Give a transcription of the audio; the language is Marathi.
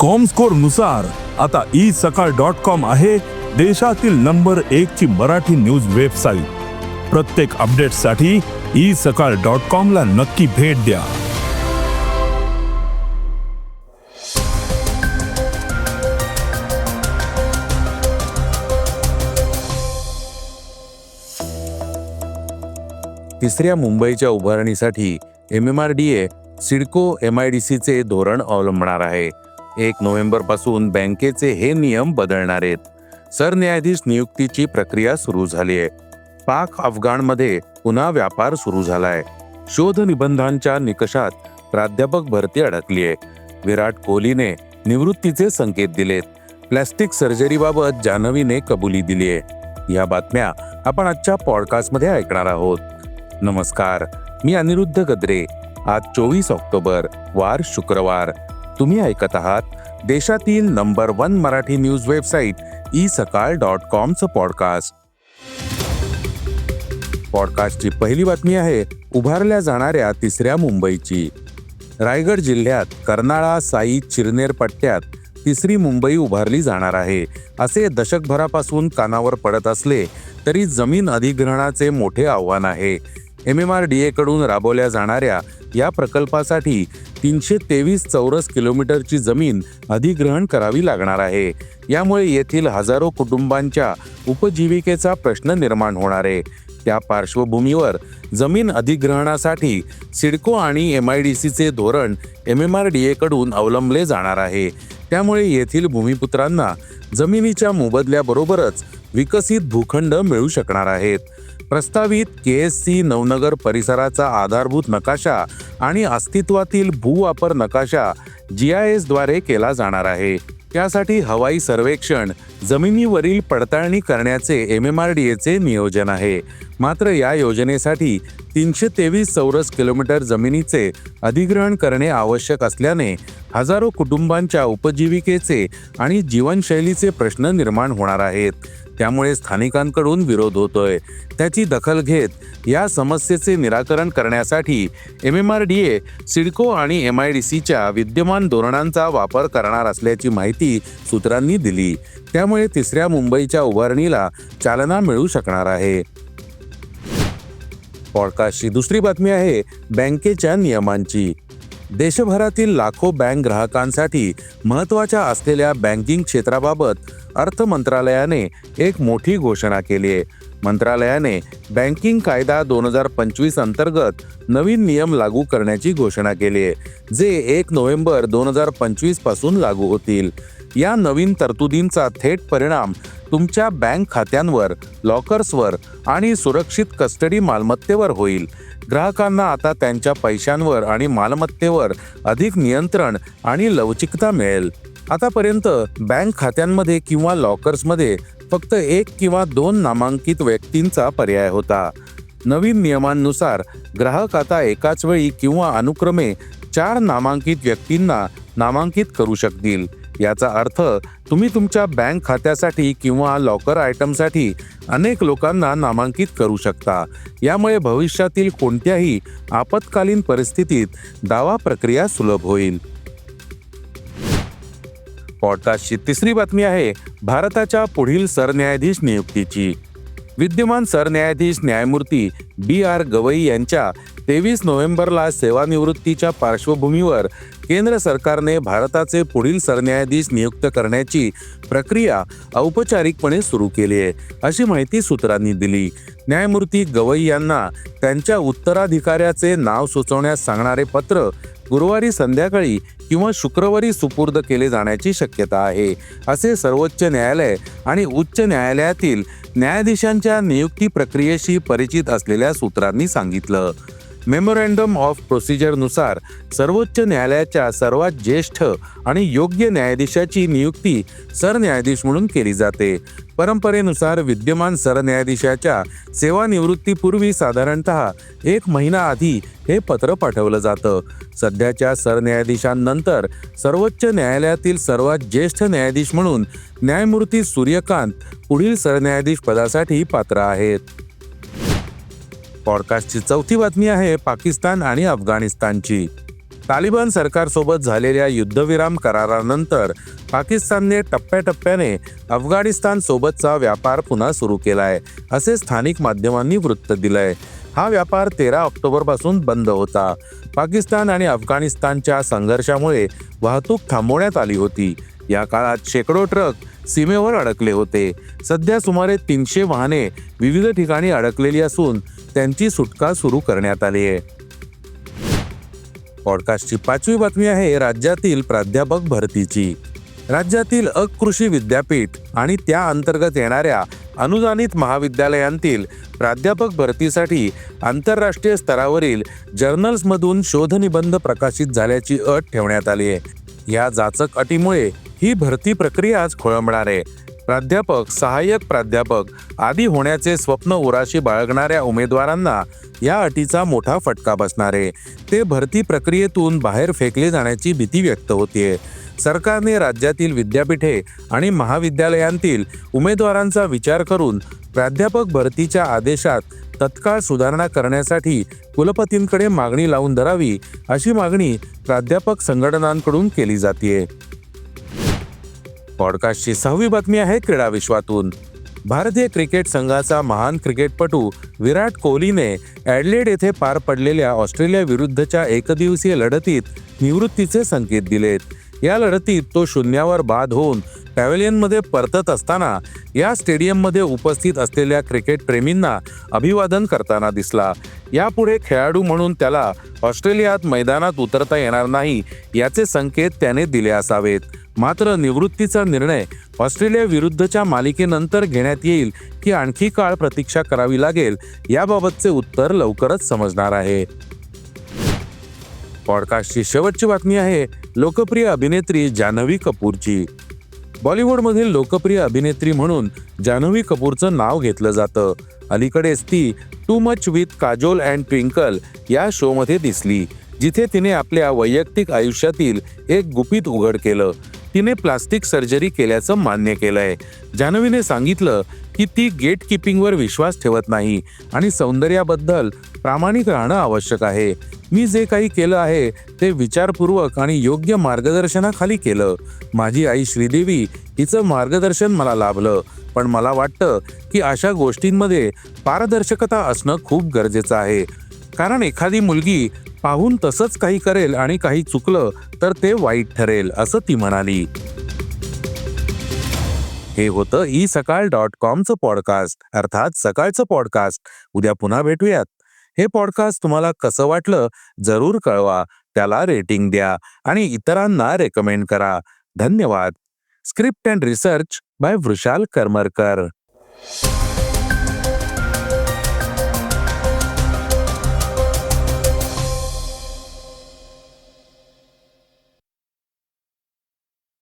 कॉमस्कोरनुसार आता ई सकाळ डॉट कॉम आहे देशातील नंबर एक ची मराठी न्यूज वेबसाईट प्रत्येक अपडेटसाठी ई सकाळ डॉट कॉम ला नक्की भेट द्या. तिसऱ्या मुंबईच्या उभारणीसाठी M M R D A CIDCO M I D सीचे धोरण अवलंबणार आहे. एक नोव्हेंबरपासून बँकेचे हे नियम बदलणार आहेत. सरन्यायाधीश नियुक्तीची प्रक्रिया सुरू झाली आहे. पाक अफगाणमध्ये पुन्हा व्यापार सुरू झालाय. शोध निबंधांच्या निकषात प्राध्यापक भरती अडकली आहे. विराट कोहलीने निवृत्तीचे संकेत दिलेत. प्लॅस्टिक सर्जरीबाबत जान्हवीने कबुली दिली आहे. या बातम्या आपण आजच्या पॉडकास्टमध्ये ऐकणार आहोत. नमस्कार मी अनिरुद्ध गद्रे. आज चोवीस ऑक्टोबर वार शुक्रवार. तुम्ही ऐकत आहात देशातील number one Marathi news website e Sakal dot कॉमचं podcast. पॉडकास्टची पहिली बातमी आहे उभारल्या जाणाऱ्या तिसऱ्या मुंबईची. रायगड जिल्ह्यात कर्नाळा साई चिरनेर पट्ट्यात तिसरी मुंबई उभारली जाणार आहे. असे दशकभरापासून कानावर पडत असले तरी जमीन अधिग्रहणाचे मोठे आव्हान आहे. एम एम आर डी एकडून राबवल्या जाणाऱ्या या प्रकल्पासाठी तीनशे तेवीस चौरस किलोमीटरची जमीन अधिग्रहण करावी लागणार आहे. यामुळे येथील हजारो कुटुंबांच्या उपजीविकेचा प्रश्न निर्माण होणार आहे. त्या पार्श्वभूमीवर जमीन अधिग्रहणासाठी सिडको आणि एम आय डी सीचे धोरण एम एम आर डी एकडून अवलंबले जाणार आहे. त्यामुळे येथील भूमिपुत्रांना जमिनीच्या मोबदल्याबरोबरच विकसित भूखंड मिळू शकणार आहेत. प्रस्तावित के एस सी नवनगर परिसराचा आधारभूत नकाशा आणि अस्तित्वातील भूवापर नकाशा जी आय एसद्वारे केला जाणार आहे. त्यासाठी हवाई सर्वेक्षण जमिनीवरील पडताळणी करण्याचे एम एम आर डी एचे नियोजन आहे. मात्र या योजनेसाठी तीनशे तेवीस चौरस किलोमीटर जमिनीचे अधिग्रहण करणे आवश्यक असल्याने हजारो कुटुंबांच्या उपजीविकेचे आणि जीवनशैलीचे प्रश्न निर्माण होणार आहेत. त्यामुळे स्थानिकांकडून विरोध होतोय. त्याची दखल घेत या समस्येचे निराकरण करण्यासाठी M M R D A CIDCO आणि एम आय डी सीच्या विद्यमान धोरणांचा वापर करणार असल्याची माहिती सूत्रांनी दिली. त्यामुळे तिसऱ्या मुंबईच्या उभारणीला चालना मिळू शकणार आहे. पॉडकास्टची दुसरी बातमी आहे बँकेच्या नियमांची. देशभरातील लाखो बँक ग्राहकांसाठी महत्त्वाच्या असलेल्या बँकिंग क्षेत्राबाबत अर्थ मंत्रालयाने एक मोठी घोषणा केली आहे. मंत्रालयाने बँकिंग कायदा दोन हजार पंचवीस अंतर्गत नवीन नियम लागू करण्याची घोषणा केली आहे जे एक नोव्हेंबर दोन हजार पंचवीसपासून लागू होतील. या नवीन तरतुदींचा थेट परिणाम तुमच्या बँक खात्यांवर लॉकर्सवर आणि सुरक्षित कस्टडी मालमत्तेवर होईल. ग्राहकांना आता त्यांच्या पैशांवर आणि मालमत्तेवर अधिक नियंत्रण आणि लवचिकता मिळेल. आतापर्यंत बँक खात्यांमध्ये किंवा लॉकर्समध्ये फक्त एक किंवा दोन नामांकित व्यक्तींचा पर्याय होता. नवीन नियमांनुसार ग्राहक आता एकाच वेळी किंवा अनुक्रमे चार नामांकित व्यक्तींना नामांकित करू शकतील. याचा अर्थ तुम्ही तुमच्या बँक खात्यासाठी किंवा लॉकर आयटमसाठी अनेक लोकांना नामांकित करू शकता. यामुळे भविष्यातील कोणत्याही आपत्कालीन परिस्थितीत दावा प्रक्रिया सुलभ होईल. पॉडकास्टची तिसरी बातमी आहे भारताच्या पुढील सरन्यायाधीश नियुक्तीची. विद्यमान सरन्यायाधीश न्यायमूर्ती बी आर गवई यांच्या तेवीस नोव्हेंबरला सेवानिवृत्तीच्या पार्श्वभूमीवर केंद्र सरकारने भारताचे पुढील सरन्यायाधीश नियुक्त करण्याची प्रक्रिया औपचारिकपणे सुरू केली आहे अशी माहिती सूत्रांनी दिली. न्यायमूर्ती गवई यांना त्यांच्या उत्तराधिकाऱ्याचे नाव सुचवण्यास सांगणारे पत्र गुरुवारी संध्याकाळी किंवा शुक्रवारी सुपूर्द केले जाण्याची शक्यता आहे असे सर्वोच्च न्यायालय आणि उच्च न्यायालयातील न्यायाधीशांच्या नियुक्ती प्रक्रियेशी परिचित असलेल्या सूत्रांनी सांगितलं. मेमोरँडम ऑफ प्रोसिजरनुसार सर्वोच्च न्यायालयाच्या सर्वात ज्येष्ठ आणि योग्य न्यायाधीशाची नियुक्ती सरन्यायाधीश म्हणून केली जाते. परंपरेनुसार विद्यमान सरन्यायाधीशाच्या सेवानिवृत्तीपूर्वी साधारणतः एक महिना आधी हे पत्र पाठवलं जातं. सध्याच्या सरन्यायाधीशांनंतर सर्वोच्च न्यायालयातील सर्वात ज्येष्ठ न्यायाधीश म्हणून न्यायमूर्ती सूर्यकांत पुढील सरन्यायाधीश पदासाठी पात्र आहेत. पॉडकास्टची चौथी बातमी आहे पाकिस्तान आणि अफगाणिस्तानची. तालिबान सरकारसोबत झालेल्या युद्धविराम करारानंतर पाकिस्तानने टप्प्याटप्प्याने अफगाणिस्तान सोबतचा व्यापार पुन्हा सुरू केलाय असे स्थानिक माध्यमांनी वृत्त दिलंय. हा व्यापार तेरा ऑक्टोबरपासून बंद होता. पाकिस्तान आणि अफगाणिस्तानच्या संघर्षामुळे वाहतूक थांबवण्यात आली होती. या काळात शेकडो ट्रक सीमेवर अडकले होते. सध्या सुमारे तीनशे वाहने विविध ठिकाणी अडकलेली असून त्यांची सुटका सुरू करण्यात आली आहे. पॉडकास्टची पाचवी बातमी आहे राज्यातील प्राध्यापक भरतीची. राज्यातील अकृषी विद्यापीठ आणि त्या अंतर्गत येणाऱ्या अनुदानित महाविद्यालयांतील प्राध्यापक भरतीसाठी आंतरराष्ट्रीय स्तरावरील जर्नल्समधून शोधनिबंध प्रकाशित झाल्याची अट ठेवण्यात आली आहे. या जाचक अटीमुळे ही भरती प्रक्रियाच खोळंबणार आहे. प्राध्यापक सहाय्यक प्राध्यापक आदी होण्याचे स्वप्न उराशी बाळगणाऱ्या उमेदवारांना या अटीचा मोठा फटका बसणार आहे. ते भरती प्रक्रियेतून बाहेर फेकले जाण्याची भीती व्यक्त होतीये. सरकारने राज्यातील विद्यापीठे आणि महाविद्यालयांतील उमेदवारांचा विचार करून प्राध्यापक भरतीच्या आदेशात तत्काळ सुधारणा करण्यासाठी कुलपतींकडे मागणी लावून धरावी अशी मागणी प्राध्यापक संघटनांकडून केली जाते पॉडकास्टची सहावी बातमी आहे क्रीडा विश्वातून. भारतीय क्रिकेट संघाचा महान क्रिकेटपटू विराट कोहलीने ॲडलेड येथे पार पडलेल्या ऑस्ट्रेलिया विरुद्धच्या एकदिवसीय लढतीत निवृत्तीचे संकेत दिलेत. या लढतीत तो शून्यावर बाद होऊन पॅव्हेलियनमध्ये परतत असताना या स्टेडियममध्ये उपस्थित असलेल्या क्रिकेट प्रेमींना अभिवादन करताना दिसला. यापुढे खेळाडू म्हणून त्याला ऑस्ट्रेलियात मैदानात उतरता येणार नाही याचे संकेत त्याने दिले असावेत. मात्र निवृत्तीचा निर्णय ऑस्ट्रेलिया विरुद्धच्या मालिकेनंतर घेण्यात येईल की आणखी काळ प्रतीक्षा करावी लागेल याबाबतचे उत्तर लवकरच समजणार आहे. पॉडकास्टची शेवटची बातमी आहे लोकप्रिय अभिनेत्री जान्हवी कपूरची. बॉलिवूडमधील लोकप्रिय अभिनेत्री म्हणून जान्हवी कपूरचं नाव घेतलं जातं. अलीकडेच ती two much with Kajol and Twinkle या शोमध्ये दिसली जिथे तिने आपल्या वैयक्तिक आयुष्यातील एक गुपित उघड केलं. तिने प्लास्टिक सर्जरी केल्याचं मान्य केलंय. जान्हवीने सांगितलं की ती गेट किपिंगवर विश्वास ठेवत नाही आणि सौंदर्याबद्दल प्रामाणिक राहणं आवश्यक आहे. मी जे काही केलं आहे ते विचारपूर्वक आणि योग्य मार्गदर्शनाखाली केलं. माझी आई श्रीदेवी हिचं मार्गदर्शन मला लाभलं पण मला वाटतं की अशा गोष्टींमध्ये पारदर्शकता असणं खूप गरजेचं आहे. कारण एखादी मुलगी पाहून तसंच काही करेल आणि काही चुकलं तर ते वाईट ठरेल असं ती म्हणाली. हे होतं ई सकाळ डॉट कॉमचं पॉडकास्ट अर्थात सकाळचं पॉडकास्ट. उद्या पुन्हा भेटूयात. हे पॉडकास्ट तुम्हाला कसं वाटलं जरूर कळवा त्याला रेटिंग द्या आणि इतरांना रेकमेंड करा. धन्यवाद. Script and research by Vrushal Karmarkar.